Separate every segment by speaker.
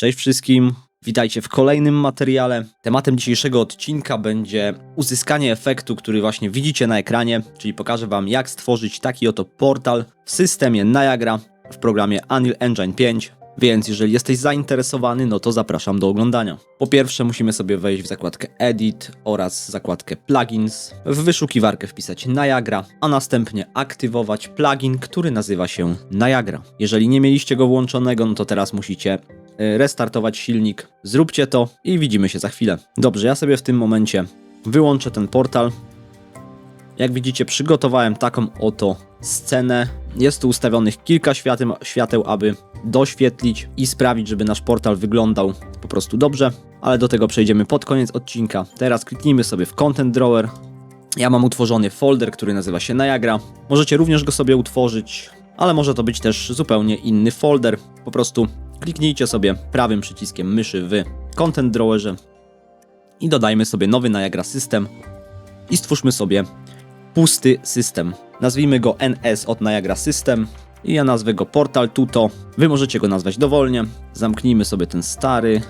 Speaker 1: Cześć wszystkim, witajcie w kolejnym materiale. Tematem dzisiejszego odcinka będzie uzyskanie efektu, który właśnie widzicie na ekranie, czyli pokażę Wam jak stworzyć taki oto portal w systemie Niagara w programie Unreal Engine 5. Więc jeżeli jesteś zainteresowany, no to zapraszam do oglądania. Po pierwsze musimy sobie wejść w zakładkę Edit oraz zakładkę Plugins, w wyszukiwarkę wpisać Niagara, a następnie aktywować plugin, który nazywa się Niagara. Jeżeli nie mieliście go włączonego, no to teraz musicie y, restartować silnik. Zróbcie to i widzimy się za chwilę. Dobrze, ja sobie w tym momencie wyłączę ten portal. Jak widzicie, przygotowałem taką oto scenę. Jest tu ustawionych kilka świateł, aby doświetlić i sprawić, żeby nasz portal wyglądał po prostu dobrze. Ale do tego przejdziemy pod koniec odcinka. Teraz kliknijmy sobie w Content Drawer. Ja mam utworzony folder, który nazywa się Niagara. Możecie również go sobie utworzyć, ale może to być też zupełnie inny folder. Po prostu kliknijcie sobie prawym przyciskiem myszy w Content Drawerze i dodajmy sobie nowy Niagara System i stwórzmy sobie pusty system. Nazwijmy go NS od Niagara System i ja nazwę go Portal Tuto. Wy możecie go nazwać dowolnie. Zamknijmy sobie ten stary.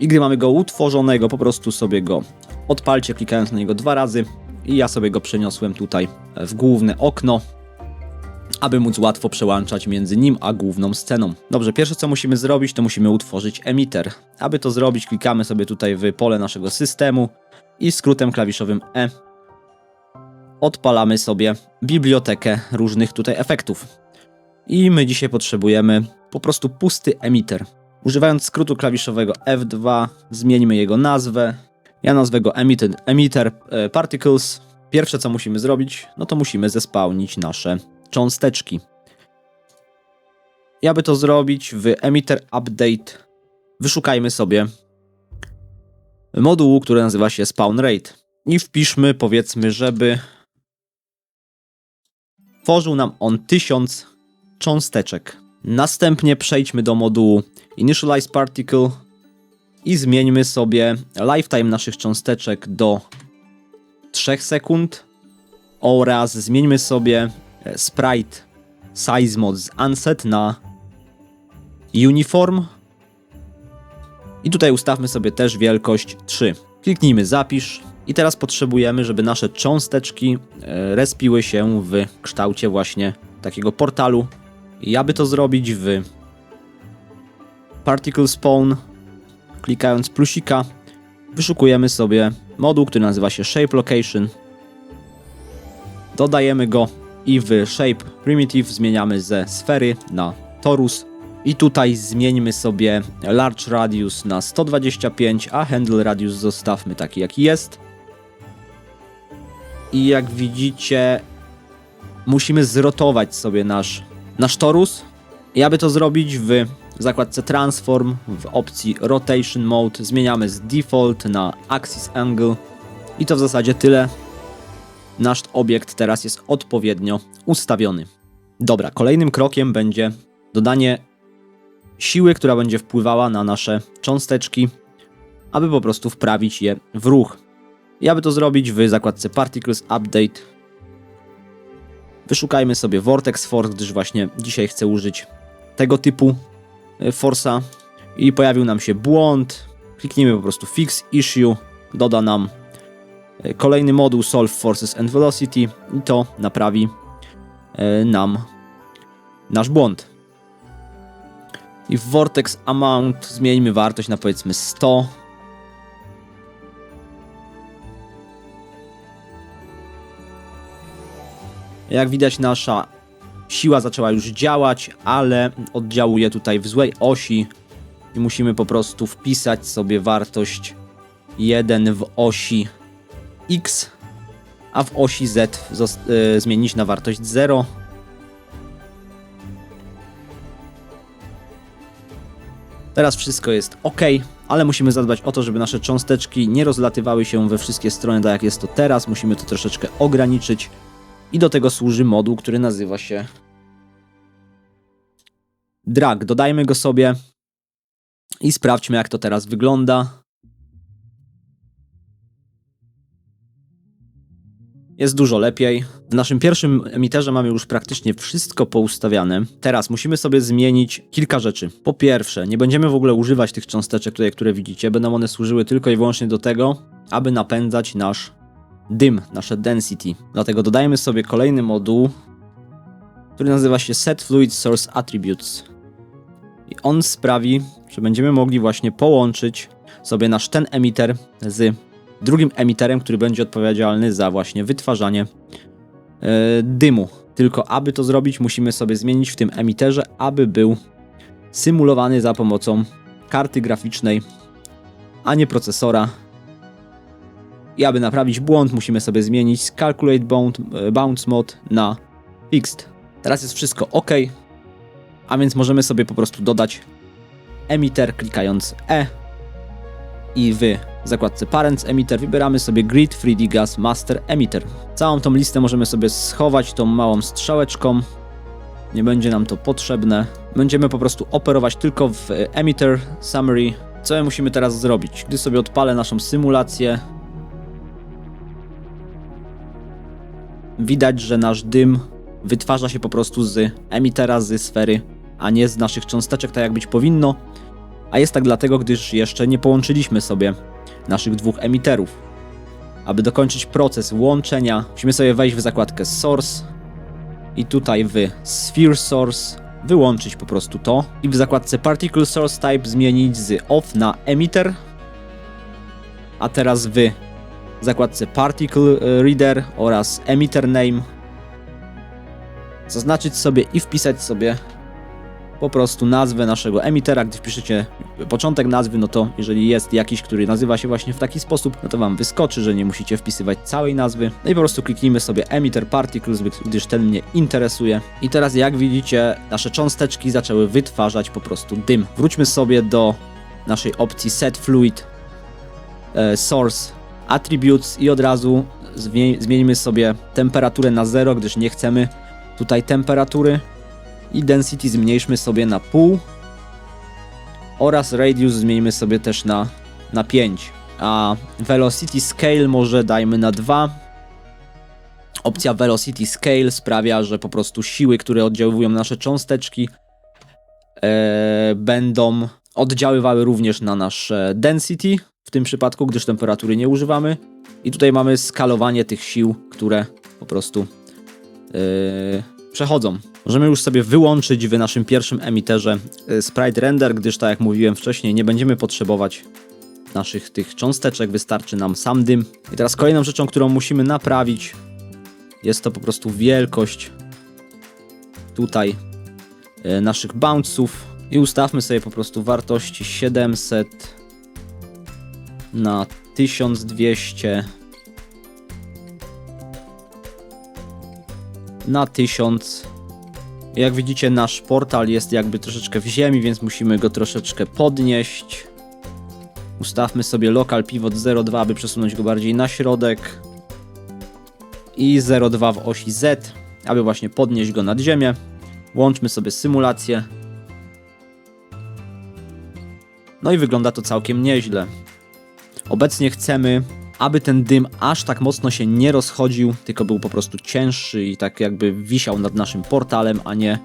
Speaker 1: I gdy mamy go utworzonego, po prostu sobie go odpalcie klikając na niego dwa razy i ja sobie go przeniosłem tutaj w główne okno aby móc łatwo przełączać między nim a główną sceną. Dobrze, pierwsze co musimy zrobić, to musimy utworzyć emitter. Aby to zrobić, klikamy sobie tutaj w pole naszego systemu i skrótem klawiszowym E odpalamy sobie bibliotekę różnych tutaj efektów. I my dzisiaj potrzebujemy po prostu pusty emitter. Używając skrótu klawiszowego F2 zmieńmy jego nazwę. Ja nazwę go emitter e, particles. Pierwsze co musimy zrobić, no to musimy zespałnić nasze cząsteczki. I aby to zrobić w emitter update wyszukajmy sobie modułu, który nazywa się spawn rate i wpiszmy powiedzmy, żeby tworzył nam on 1000 cząsteczek. Następnie przejdźmy do modułu initialize particle i zmieńmy sobie lifetime naszych cząsteczek do 3 sekund oraz zmieńmy sobie sprite size mod z unset na uniform i tutaj ustawmy sobie też wielkość 3. Kliknijmy zapisz i teraz potrzebujemy, żeby nasze cząsteczki e, respiły się w kształcie właśnie takiego portalu. I aby to zrobić w Particle Spawn, klikając plusika, wyszukujemy sobie moduł, który nazywa się Shape Location. Dodajemy go i w Shape Primitive zmieniamy ze sfery na torus. I tutaj zmieńmy sobie Large Radius na 125, a Handle Radius zostawmy taki jaki jest. I jak widzicie, musimy zrotować sobie nasz, nasz torus. I aby to zrobić w zakładce Transform, w opcji Rotation Mode, zmieniamy z Default na Axis Angle. I to w zasadzie tyle. Nasz obiekt teraz jest odpowiednio ustawiony. Dobra, kolejnym krokiem będzie dodanie siły, która będzie wpływała na nasze cząsteczki, aby po prostu wprawić je w ruch. I aby to zrobić w zakładce Particles Update wyszukajmy sobie Vortex Force, gdyż właśnie dzisiaj chcę użyć tego typu e, forsa i pojawił nam się błąd. Kliknijmy po prostu Fix Issue, doda nam kolejny moduł Solve Forces and Velocity i to naprawi e, nam nasz błąd. I w Vortex Amount zmieńmy wartość na powiedzmy 100. Jak widać nasza siła zaczęła już działać, ale oddziałuje tutaj w złej osi i musimy po prostu wpisać sobie wartość 1 w osi x, a w osi z y, zmienić na wartość 0. Teraz wszystko jest ok, ale musimy zadbać o to, żeby nasze cząsteczki nie rozlatywały się we wszystkie strony, tak jak jest to teraz. Musimy to troszeczkę ograniczyć. I do tego służy moduł, który nazywa się drag. Dodajmy go sobie i sprawdźmy, jak to teraz wygląda. Jest dużo lepiej. W naszym pierwszym emiterze mamy już praktycznie wszystko poustawiane. Teraz musimy sobie zmienić kilka rzeczy. Po pierwsze, nie będziemy w ogóle używać tych cząsteczek tutaj, które widzicie. Będą one służyły tylko i wyłącznie do tego, aby napędzać nasz dym, nasze density. Dlatego dodajemy sobie kolejny moduł, który nazywa się Set Fluid Source Attributes. I on sprawi, że będziemy mogli właśnie połączyć sobie nasz ten emiter z drugim emiterem, który będzie odpowiedzialny za właśnie wytwarzanie e, dymu. Tylko aby to zrobić, musimy sobie zmienić w tym emiterze, aby był symulowany za pomocą karty graficznej, a nie procesora. I aby naprawić błąd, musimy sobie zmienić Calculate e, Bounce Mode na Fixed. Teraz jest wszystko ok, a więc możemy sobie po prostu dodać emiter klikając E i w zakładce Parents Emitter wybieramy sobie Grid 3D Gas Master Emitter. Całą tą listę możemy sobie schować tą małą strzałeczką. Nie będzie nam to potrzebne. Będziemy po prostu operować tylko w Emitter Summary. Co my musimy teraz zrobić? Gdy sobie odpalę naszą symulację, widać, że nasz dym wytwarza się po prostu z emitera, z sfery, a nie z naszych cząsteczek, tak jak być powinno. A jest tak dlatego, gdyż jeszcze nie połączyliśmy sobie naszych dwóch emiterów. Aby dokończyć proces łączenia, musimy sobie wejść w zakładkę Source i tutaj w Sphere Source wyłączyć po prostu to i w zakładce Particle Source Type zmienić z Off na Emitter, a teraz w zakładce Particle Reader oraz Emitter Name zaznaczyć sobie i wpisać sobie po prostu nazwę naszego emitera. Gdy wpiszecie początek nazwy, no to jeżeli jest jakiś, który nazywa się właśnie w taki sposób, no to wam wyskoczy, że nie musicie wpisywać całej nazwy. No i po prostu kliknijmy sobie emitter particles, gdyż ten mnie interesuje. I teraz jak widzicie, nasze cząsteczki zaczęły wytwarzać po prostu dym. Wróćmy sobie do naszej opcji set fluid e, source attributes i od razu zmieńmy sobie temperaturę na 0, gdyż nie chcemy tutaj temperatury i density zmniejszmy sobie na pół oraz radius zmieńmy sobie też na, na 5 a velocity scale może dajmy na 2 opcja velocity scale sprawia, że po prostu siły, które oddziaływują na nasze cząsteczki e, będą oddziaływały również na nasze density w tym przypadku, gdyż temperatury nie używamy. I tutaj mamy skalowanie tych sił, które po prostu yy, przechodzą. Możemy już sobie wyłączyć w naszym pierwszym emiterze y, sprite render, gdyż tak jak mówiłem wcześniej, nie będziemy potrzebować naszych tych cząsteczek, wystarczy nam sam dym. I teraz kolejną rzeczą, którą musimy naprawić jest to po prostu wielkość tutaj y, naszych bounce'ów i ustawmy sobie po prostu wartości 700 na 1200 na 1000. Jak widzicie, nasz portal jest jakby troszeczkę w ziemi, więc musimy go troszeczkę podnieść. Ustawmy sobie local pivot 0,2, aby przesunąć go bardziej na środek. I 0,2 w osi Z, aby właśnie podnieść go nad ziemię. Łączmy sobie symulację. No i wygląda to całkiem nieźle. Obecnie chcemy aby ten dym aż tak mocno się nie rozchodził, tylko był po prostu cięższy i tak jakby wisiał nad naszym portalem, a nie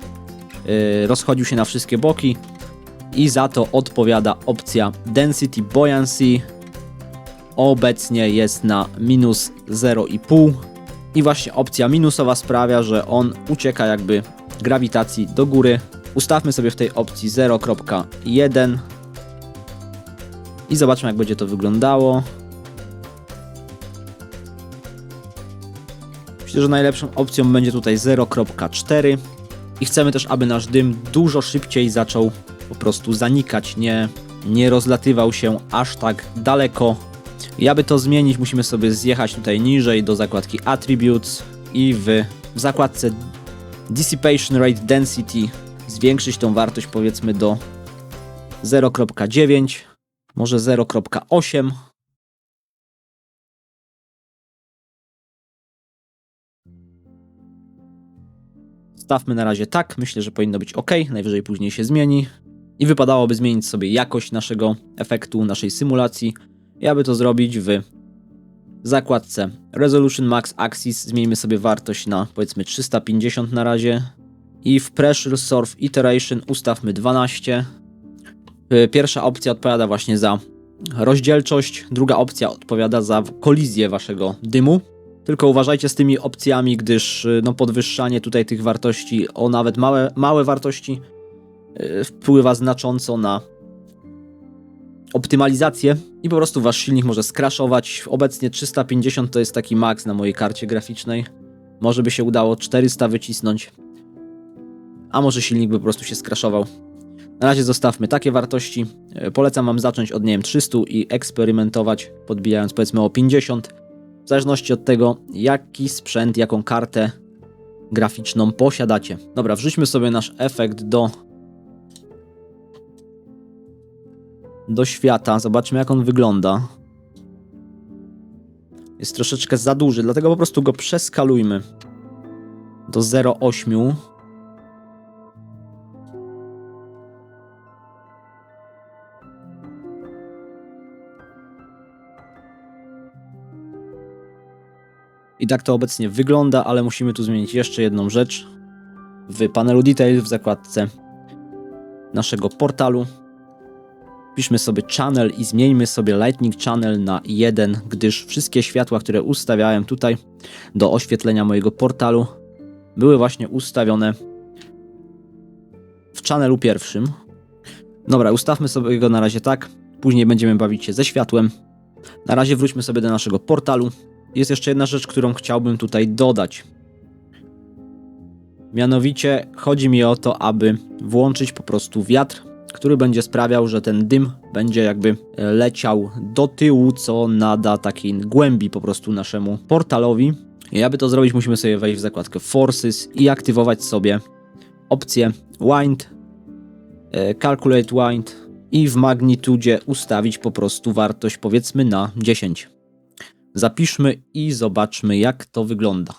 Speaker 1: yy, rozchodził się na wszystkie boki. I za to odpowiada opcja Density Buoyancy. Obecnie jest na minus 0,5 i właśnie opcja minusowa sprawia, że on ucieka jakby grawitacji do góry. Ustawmy sobie w tej opcji 0.1 i zobaczmy jak będzie to wyglądało. Myślę, że najlepszą opcją będzie tutaj 0.4 i chcemy też, aby nasz dym dużo szybciej zaczął po prostu zanikać, nie, nie rozlatywał się aż tak daleko. I aby to zmienić, musimy sobie zjechać tutaj niżej do zakładki Attributes i w, w zakładce Dissipation Rate Density zwiększyć tą wartość powiedzmy do 0.9, może 0.8 Stawmy na razie tak, myślę, że powinno być ok, najwyżej później się zmieni. I wypadałoby zmienić sobie jakość naszego efektu, naszej symulacji. I aby to zrobić w zakładce Resolution Max Axis zmienimy sobie wartość na powiedzmy 350 na razie. I w Pressure Surf Iteration ustawmy 12. Y, Pierwsza opcja odpowiada właśnie za rozdzielczość, druga opcja odpowiada za kolizję waszego dymu. Tylko uważajcie z tymi opcjami, gdyż y, no, podwyższanie tutaj tych wartości o nawet małe, małe wartości y, wpływa znacząco na optymalizację i po prostu wasz silnik może skraszować. Obecnie 350 to jest taki maks na mojej karcie graficznej. Może by się udało 400 wycisnąć, a może silnik by po prostu się skraszował. Na razie zostawmy takie wartości. E, Polecam Wam zacząć od, nie wiem, 300 i eksperymentować, podbijając powiedzmy o 50. W zależności od tego, jaki sprzęt, jaką kartę graficzną posiadacie. Dobra, wrzućmy sobie nasz efekt do do świata. Zobaczmy, jak on wygląda. Jest troszeczkę za duży, dlatego po prostu go przeskalujmy do 0,8. I tak to obecnie wygląda, ale musimy tu zmienić jeszcze jedną rzecz. W panelu Detail w zakładce naszego portalu Wpiszmy sobie channel i zmieńmy sobie Lightning Channel na 1, gdyż wszystkie światła, które ustawiałem tutaj do oświetlenia mojego portalu, były właśnie ustawione w channelu pierwszym. Dobra, ustawmy sobie go na razie tak, później będziemy bawić się ze światłem. Na razie wróćmy sobie do naszego portalu. Jest jeszcze jedna rzecz, którą chciałbym tutaj dodać. Mianowicie chodzi mi o to, aby włączyć po prostu wiatr który będzie sprawiał, że ten dym będzie jakby e, leciał do tyłu, co nada takiej głębi po prostu naszemu portalowi. I aby to zrobić, musimy sobie wejść w zakładkę Forces i aktywować sobie opcję Wind, e, Calculate Wind i w magnitudzie ustawić po prostu wartość powiedzmy na 10. Zapiszmy i zobaczmy jak to wygląda.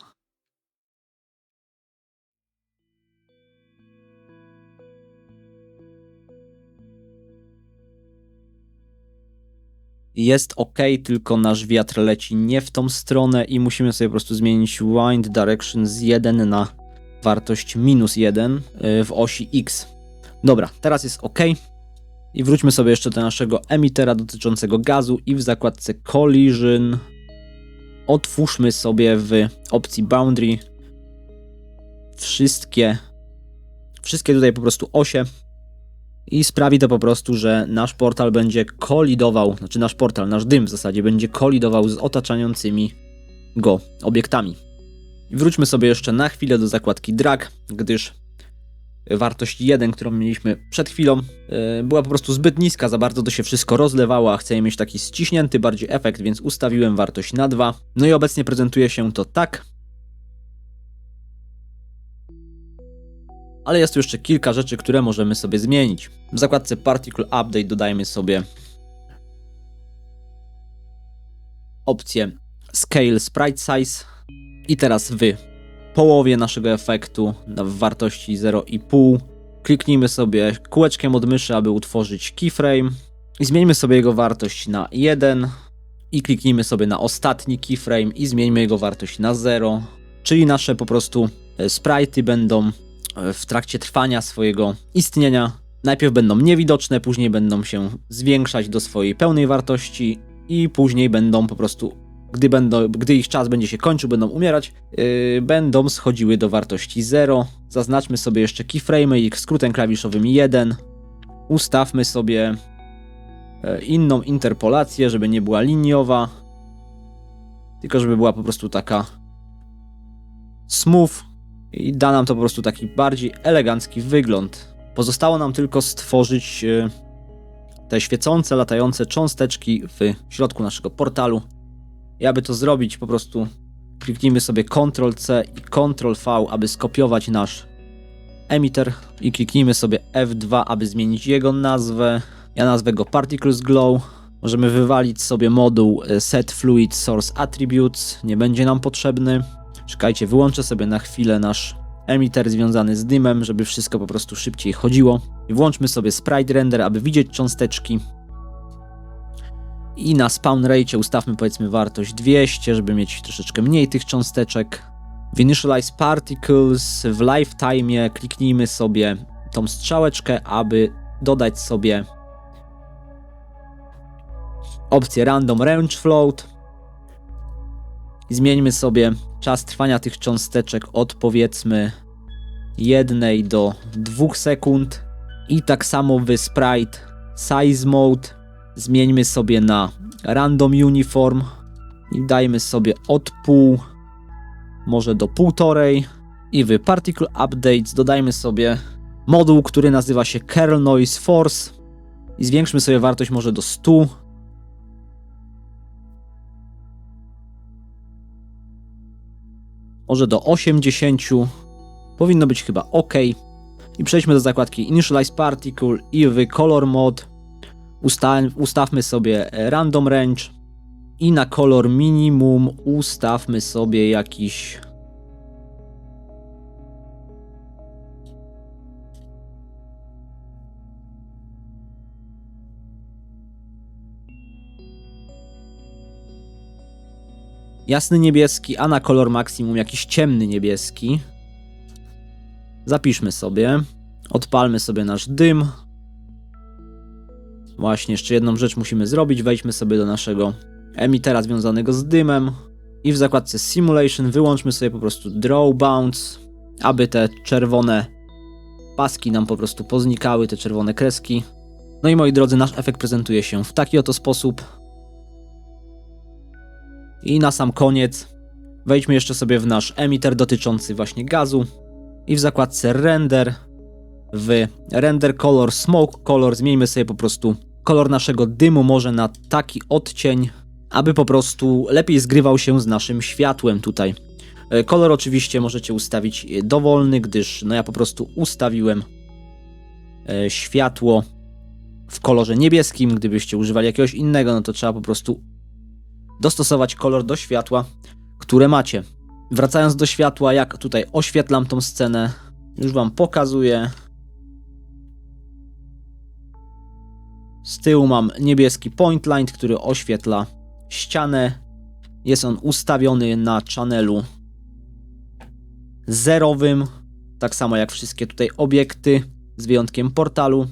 Speaker 1: jest ok, tylko nasz wiatr leci nie w tą stronę i musimy sobie po prostu zmienić wind direction z 1 na wartość minus 1 y, w osi x. Dobra, teraz jest ok. I wróćmy sobie jeszcze do naszego emitera dotyczącego gazu i w zakładce collision otwórzmy sobie w opcji boundary wszystkie wszystkie tutaj po prostu osie i sprawi to po prostu, że nasz portal będzie kolidował, znaczy nasz portal, nasz dym w zasadzie będzie kolidował z otaczającymi go obiektami. Wróćmy sobie jeszcze na chwilę do zakładki drag, gdyż wartość 1, którą mieliśmy przed chwilą, yy, była po prostu zbyt niska, za bardzo to się wszystko rozlewało, a chcę mieć taki ściśnięty bardziej efekt, więc ustawiłem wartość na 2. No i obecnie prezentuje się to tak. ale jest tu jeszcze kilka rzeczy, które możemy sobie zmienić. W zakładce Particle Update dodajmy sobie opcję Scale Sprite Size i teraz w połowie naszego efektu w wartości 0,5 kliknijmy sobie kółeczkiem od myszy, aby utworzyć keyframe. I zmieńmy sobie jego wartość na 1 i kliknijmy sobie na ostatni keyframe i zmieńmy jego wartość na 0, czyli nasze po prostu e, sprite'y będą w trakcie trwania swojego istnienia. Najpierw będą niewidoczne, później będą się zwiększać do swojej pełnej wartości i później będą po prostu, gdy, będą, gdy ich czas będzie się kończył, będą umierać, yy, będą schodziły do wartości 0. Zaznaczmy sobie jeszcze keyframe ich skrótem klawiszowym 1. Ustawmy sobie yy, inną interpolację, żeby nie była liniowa, tylko żeby była po prostu taka smooth, i da nam to po prostu taki bardziej elegancki wygląd. Pozostało nam tylko stworzyć e, te świecące, latające cząsteczki w środku naszego portalu. I aby to zrobić, po prostu kliknijmy sobie Ctrl-C i Ctrl-V, aby skopiować nasz emitter i kliknijmy sobie F2, aby zmienić jego nazwę. Ja nazwę go Particles Glow. Możemy wywalić sobie moduł e, Set Fluid Source Attributes, nie będzie nam potrzebny. Czekajcie, wyłączę sobie na chwilę nasz emitter związany z dymem, żeby wszystko po prostu szybciej chodziło. I włączmy sobie sprite render, aby widzieć cząsteczki. I na spawn rate ustawmy powiedzmy wartość 200, żeby mieć troszeczkę mniej tych cząsteczek. W Initialize Particles w Lifetime kliknijmy sobie tą strzałeczkę, aby dodać sobie opcję Random Range Float. I zmieńmy sobie czas trwania tych cząsteczek od powiedzmy 1 do 2 sekund. I tak samo w Sprite Size Mode zmieńmy sobie na Random Uniform i dajmy sobie od pół, może do półtorej. I w Particle Updates dodajmy sobie moduł, który nazywa się Kernel Noise Force i zwiększmy sobie wartość może do 100. Może do 80. Powinno być chyba OK. I przejdźmy do zakładki Initialize Particle i w Color Mode usta ustawmy sobie Random Range i na kolor minimum ustawmy sobie jakiś jasny niebieski, a na kolor maksimum jakiś ciemny niebieski. Zapiszmy sobie. Odpalmy sobie nasz dym. Właśnie, jeszcze jedną rzecz musimy zrobić. Wejdźmy sobie do naszego emitera związanego z dymem. I w zakładce Simulation wyłączmy sobie po prostu Draw Bounce, aby te czerwone paski nam po prostu poznikały, te czerwone kreski. No i moi drodzy, nasz efekt prezentuje się w taki oto sposób. I na sam koniec wejdźmy jeszcze sobie w nasz emitter dotyczący właśnie gazu i w zakładce render w render color smoke color zmieńmy sobie po prostu kolor naszego dymu może na taki odcień, aby po prostu lepiej zgrywał się z naszym światłem tutaj. E, Kolor oczywiście możecie ustawić dowolny, gdyż no ja po prostu ustawiłem e, światło w kolorze niebieskim. Gdybyście używali jakiegoś innego, no to trzeba po prostu dostosować kolor do światła, które macie. Wracając do światła, jak tutaj oświetlam tą scenę, już Wam pokazuję. Z tyłu mam niebieski point light, który oświetla ścianę. Jest on ustawiony na channelu zerowym, tak samo jak wszystkie tutaj obiekty, z wyjątkiem portalu.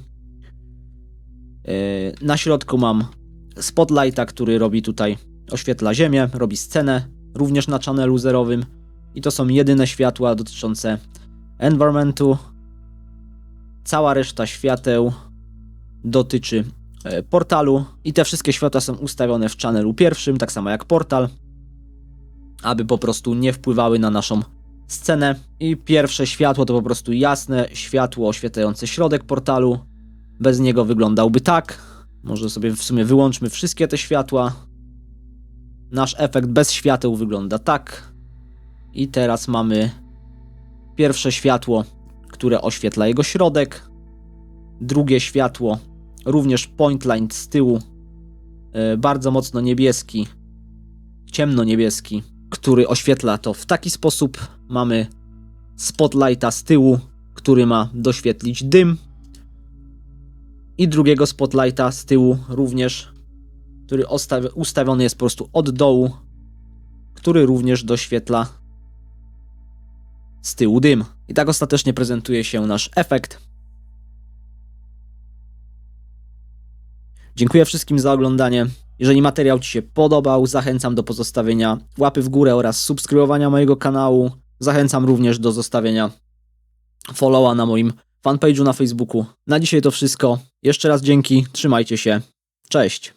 Speaker 1: Yy, Na środku mam spotlighta, który robi tutaj, oświetla ziemię, robi scenę, również na channelu zerowym. I to są jedyne światła dotyczące environmentu. Cała reszta świateł dotyczy portalu i te wszystkie światła są ustawione w channelu pierwszym, tak samo jak portal, aby po prostu nie wpływały na naszą scenę. I pierwsze światło to po prostu jasne światło oświetlające środek portalu. Bez niego wyglądałby tak. Może sobie w sumie wyłączmy wszystkie te światła. Nasz efekt bez świateł wygląda tak. I teraz mamy pierwsze światło, które oświetla jego środek. Drugie światło, również point light z tyłu, e, bardzo mocno niebieski, ciemno-niebieski, który oświetla to w taki sposób. Mamy spotlighta z tyłu, który ma doświetlić dym. I drugiego spotlighta z tyłu również, który ustawiony jest po prostu od dołu, który również doświetla z tyłu dym. I tak ostatecznie prezentuje się nasz efekt. Dziękuję wszystkim za oglądanie. Jeżeli materiał Ci się podobał, zachęcam do pozostawienia łapy w górę oraz subskrybowania mojego kanału. Zachęcam również do zostawienia followa na moim fanpage'u na Facebooku. Na dzisiaj to wszystko. Jeszcze raz dzięki, trzymajcie się. Cześć.